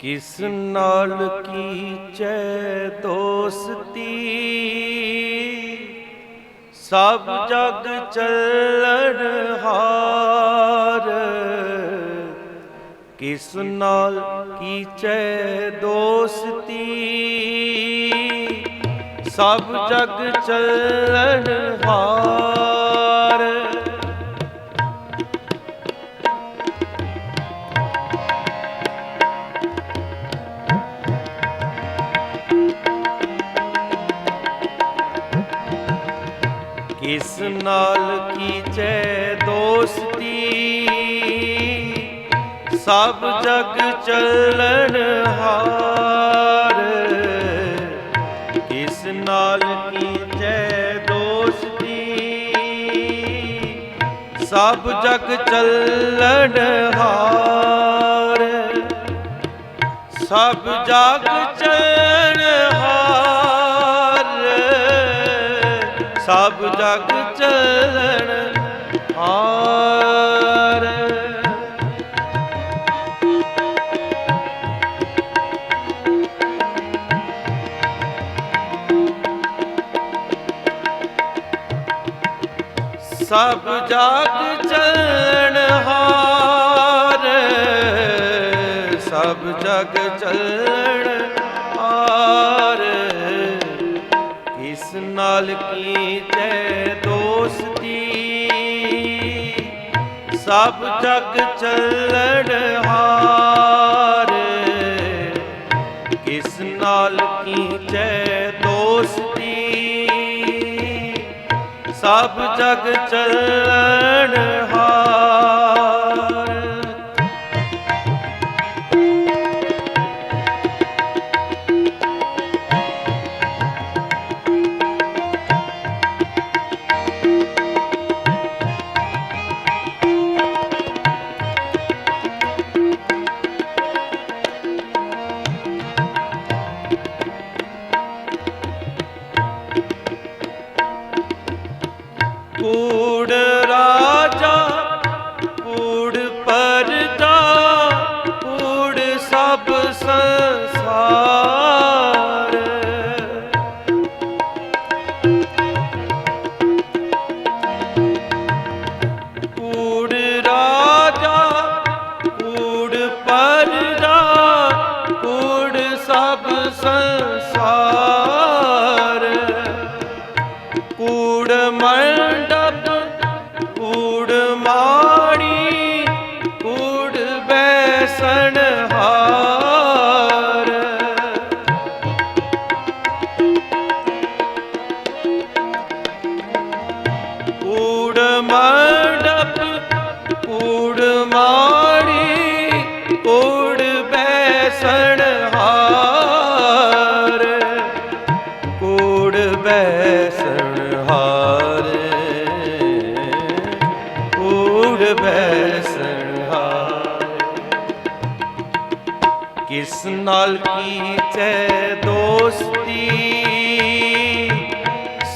ਕਿਸ ਨਾਲ ਕੀਚੈ ਦੋਸਤੀ? ਸਭ ਜਗ ਚੱਲਣ ਹਾਰ। ਕਿਸ ਨਾਲ ਕੀਚੈ ਦੋਸਤੀ? ਸਭ ਜਗ ਚੱਲਣ ਹਾਰ। ਸਭ ਜਗ ਚੱਲਣ ਹਾਰ। ਕਿਸ ਨਾਲ ਕੀਚੈ ਦੋਸਤੀ ਸਭ ਜਗ ਚੱਲਣ ਹਾਰ। ਸਭ ਜਗ ਚੱਲਣ ਹਾਰ। ਸਭ ਜਗ ਚੱਲਣ ਸਭ ਜਗ ਚਲਣ ਹਾਰ, ਸਭ ਜਗ ਚੱਲਣ ਹਾਰ। ਕਿਸ ਨਾਲ ਕੀਚੈ ਦੋਸਤੀ? ਸਭ ਜਗ ਚਲਣ ਹਾਰ। ਕਿਸ ਨਾਲ ਕੀਚੈ ਸਭ ਜਗ ਚਲਣ ਹਾਰ। ਨਾਲ ਕੀਚੈ ਦੋਸਤੀ।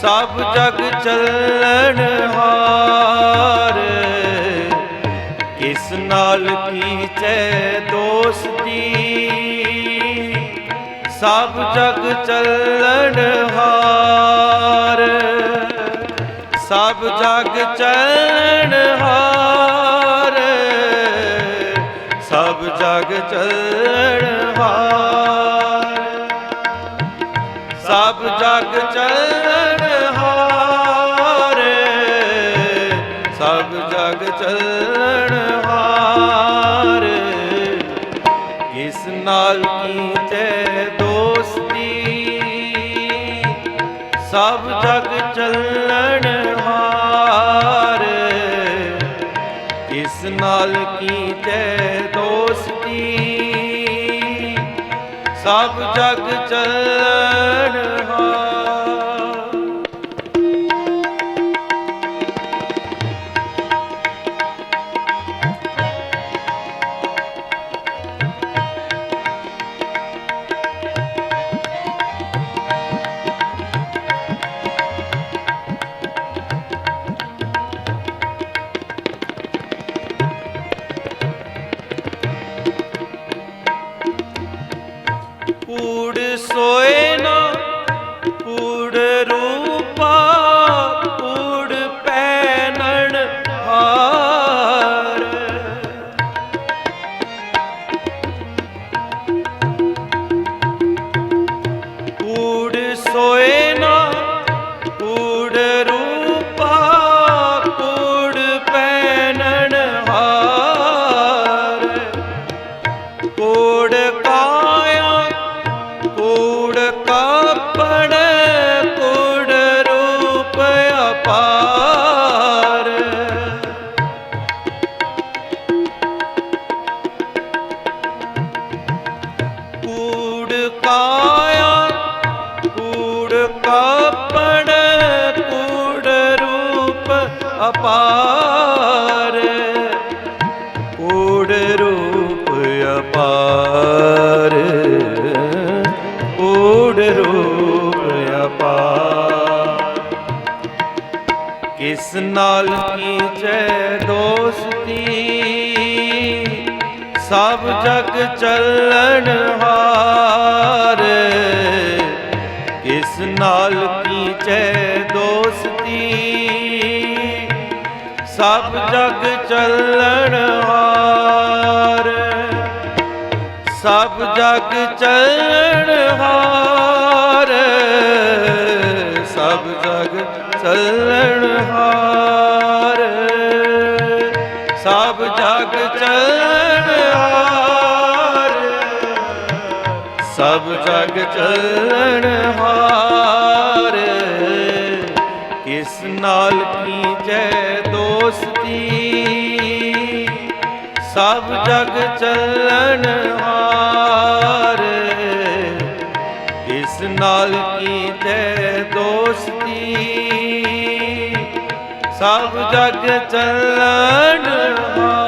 ਸਭ ਜਗ ਚੱਲਣ ਹਾਰ। ਕਿਸ ਨਾਲ ਕੀਚੈ ਦੋਸਤੀ? ਸਭ ਜਗ ਚੱਲਣ ਹਾਰ। ਸਭ ਜਗ ਚੱਲਣ ਹਾਰ। ਸਭ ਜਗ ਚੱਲਣ ਸਭ ਜਗ ਚੱਲਣ ਨਾਲ ਕੀਚੈ ਦੋਸਤੀ। ਸਭ ਜਗ ਚੱਲਣ ਹਾਰ। ਅਪਾਰ। ਕੂੜ ਰੂਪ ਅਪਾਰ। ਕੂੜ ਰੂਪ ਅਪਾਰ। ਕਿਸ ਨਾਲ ਕੀਚੈ ਦੋਸਤੀ? ਸਭ ਜਗ ਚੱਲਣ ਹਾਰ। ਕਿਸ ਨਾਲ ਕੀਚੈ ਦੋਸਤੀ? ਸਭ ਜਗ ਚੱਲਣ ਹਾਰ। ਸਭ ਜਗ ਚੱਲਣ ਹਾਰ। ਸਭ ਜਗ ਚੱਲਣ ਹਾਰ। ਸਭ ਜਗ ਚੱਲਣ ਹਾਰ। ਸਭ ਜਗ ਚੱਲਣ ਹਾਰ। ਕਿਸ ਨਾਲ ਕੀਜੈ ਦੋਸਤੀ। ਸਭ ਜਗ ਚੱਲਣ ਹਾਰ। ਇਸ ਨਾਲ ਕੀਜੈ ਦੋਸਤੀ। ਸਭ ਜਗ ਚੱਲਣ ਹਾਰ।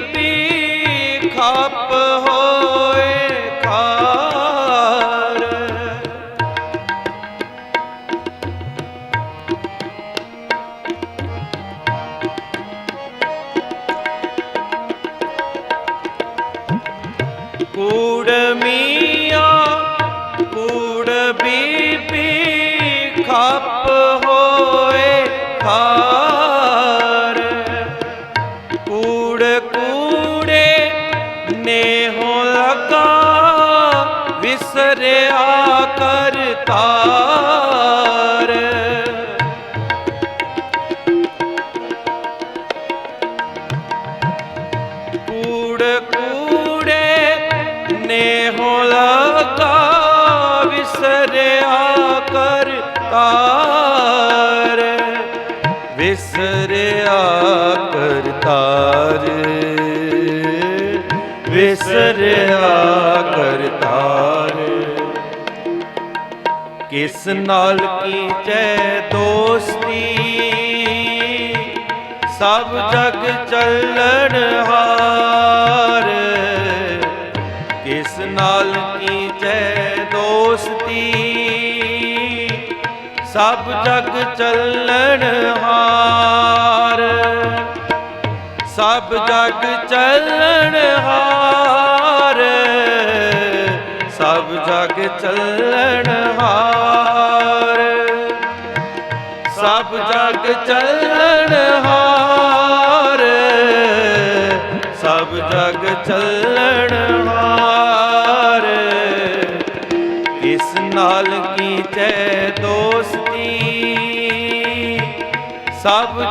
ਬੀਬੀ ਖੱਪ ਹੋਏ ਨੇਹੋ ਲਗਾ ਵਿਸਰਿਆ ਕਰਤਾਰ ਵਿਸਰਿਆ ਕਰਤਾਰ ਵਿਸਰਿਆ ਕਰਤਾਰ ਕਿਸ ਨਾਲ ਕੀਚੈ ਦੋਸਤੀ? ਸਭ ਜਗ ਚੱਲਣ ਹਾਰ। ਕਿਸ ਨਾਲ ਕੀਚੈ ਦੋਸਤੀ। ਸਭ ਜਗ ਚੱਲਣ ਹਾਰ। ਸਭ ਜਗ ਚੱਲਣ ਹਾਰ। ਸਭ ਜਗ ਚੱਲਣ ਹਾਰ। ਸਭ ਜਗ ਚੱਲਣ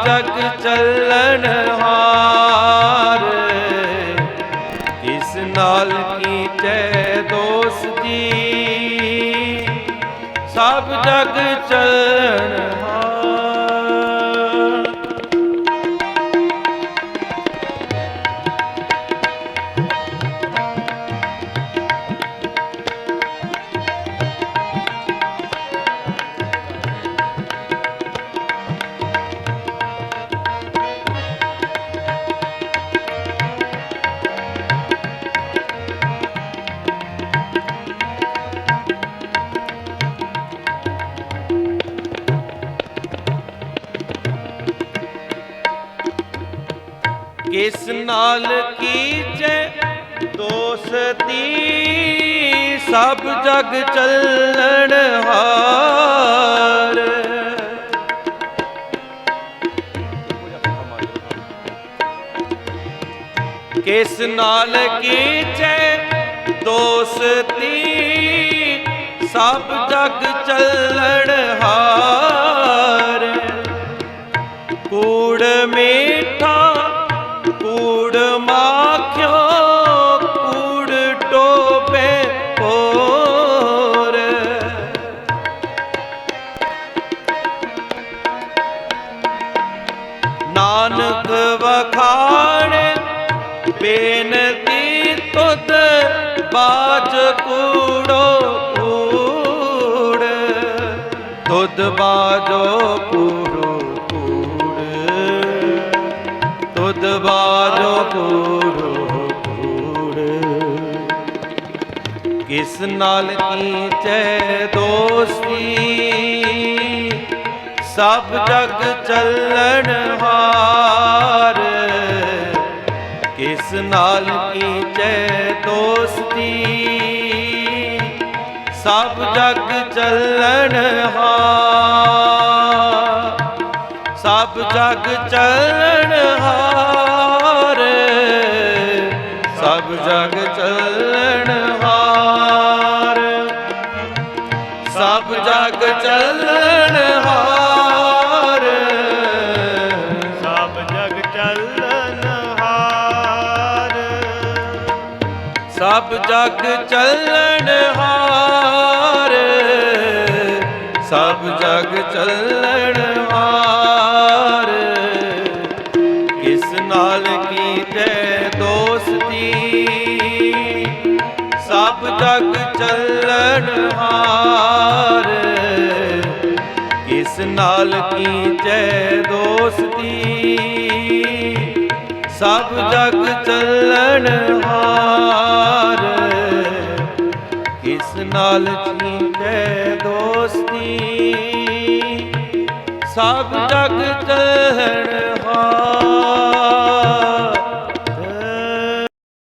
ਸਭ ਜਗ ਚੱਲਣ ਹਾਰ। ਇਸ ਨਾਲ ਕੀ ਕੀਚੈ ਦੋਸਤੀ? ਸਭ ਜਗ ਚੱਲਣ ਹਾਰ। ਕਿਸ ਕੀਜੈ ਦੋਸਤੀ, ਸਭ ਜਗ ਚੱਲਣ ਹਾਰ। ਕਿਸ ਨਾਲ ਕੀਜੈ ਦੋਸਤੀ, ਸਭ ਜਗ ਚੱਲਣ ਹਾਰ। ਕੂੜ ਮੀਠਾ ਮਾਖਿਓ ਕੂੜ ਟੋਪੇ ਹੋਰ। ਨਾਨਕ ਵਖਾਣ ਬੇਨਤੀ ਤੁਧ ਬਾਜ ਕੂੜੋ ਕੂੜ। ਤੁਧ ਬਾਜੋ ਕੂੜ ਬਾਜੋ ਕੂੜੋ ਕੂੜ ਕਿਸ ਨਾਲ ਕੀਚੈ ਦੋਸਤੀ? ਸਭ ਜਗ ਚੱਲਣ ਹਾਰ। ਕਿਸ ਨਾਲ ਕੀਚੈ ਦੋਸਤੀ? ਸਭ ਜਗ ਚੱਲਣ ਹਾਰ। ਸਭ ਜਗ ਚੱਲਣ ਹਾਰ। ਜਗ ਚੱਲਣ ਹਾਰ। ਸਭ ਜਗ ਚੱਲਣ ਹਾਰ। ਸਭ ਜਗ ਚੱਲਨ ਹਾਰ। ਸਭ ਜਗ ਚੱਲਣ ਹਾਰ। ਸਭ ਜਗ ਚੱਲਣ ਜਗ ਚੱਲਣ ਹਾਰ। ਕਿਸ ਨਾਲ ਕੀਤੇ ਦੋਸਤੀ? ਸਭ ਜਗ ਚੱਲਣ ਹਾਰ। ਕਿਸ ਨਾਲ ਕੀਤੇ ਦੋਸਤੀ? ਸਭ ਜਗ ਚੱਲਣ